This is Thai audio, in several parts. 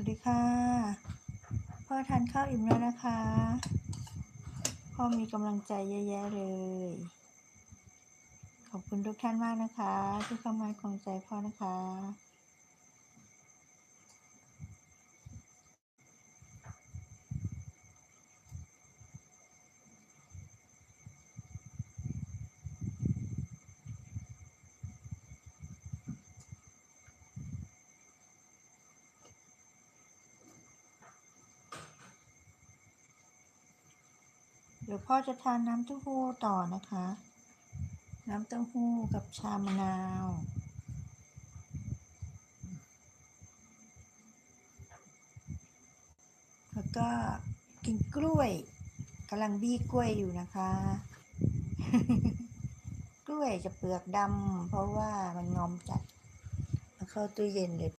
วัสดีค่ะ พ่อทานข้าวอิ่มแล้วนะคะ พ่อมีกำลังใจเยอะแยะเลย ขอบคุณทุกท่านมากนะคะ ที่เข้ามาให้กำลังใจพ่อนะคะ เดี๋ยวพ่อจะทานน้ำเต้าหู้ต่อนะคะ น้ำเต้าหู้กับชามะนาวแล้วก็กินกล้วยกำลังบี้กล้วยอยู่นะคะ กล้วยจะเปลือกดำเพราะว่ามันงอมจัดเอาเข้าตู้เย็นเลย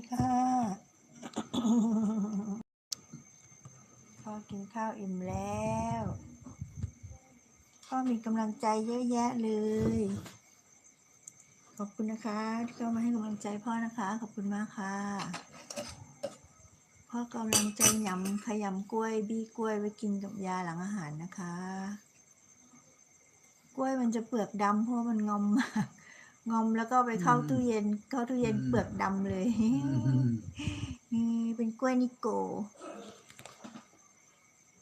ีค่ะ พ่อกินข้าวอิ่มแล้ว พ่อมีกำลังใจเยอะแยะเลย ขอบคุณนะคะ ที่เข้ามาให้กำลังใจพ่อนะคะ ขอบคุณมากค่ะ พ่อกำลังใจยำขยำกล้วยบี้กล้วยไว้กินกับยาหลังอาหารนะคะ กล้วยมันจะเปลือกดำเพราะมันงอมมาก งอมแล้วก็ไปเข้าอืมตู้เย็น เข้าตู้เย็นอืมเปลือกดำเลยนี่เป็นกล้วยนิโก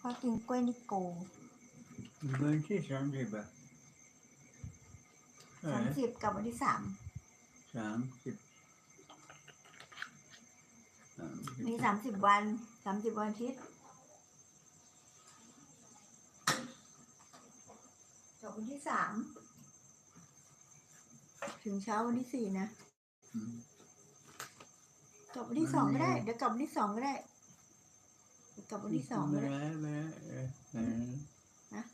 พ่อกินกล้วยนิโกวันที่สามสิบอะสามสิบกับวันที่สามสามสิบสามสิบมีสามสิบวันสามสิบวันอาทิตย์จบวันที่สาม ถึงเช้าวันที่สี่นะกลับวันที่สองก็ได้ เดี๋ยวกลับวันที่สองก็ได้กลับวันที่สองก็ได้นะนะ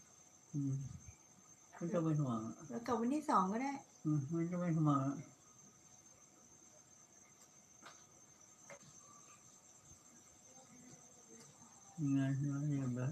มันก็เป็นห่วงแล้วกลับวันที่สองก็ได้มันก็เป็นห่วงงานน้อยอย่างไร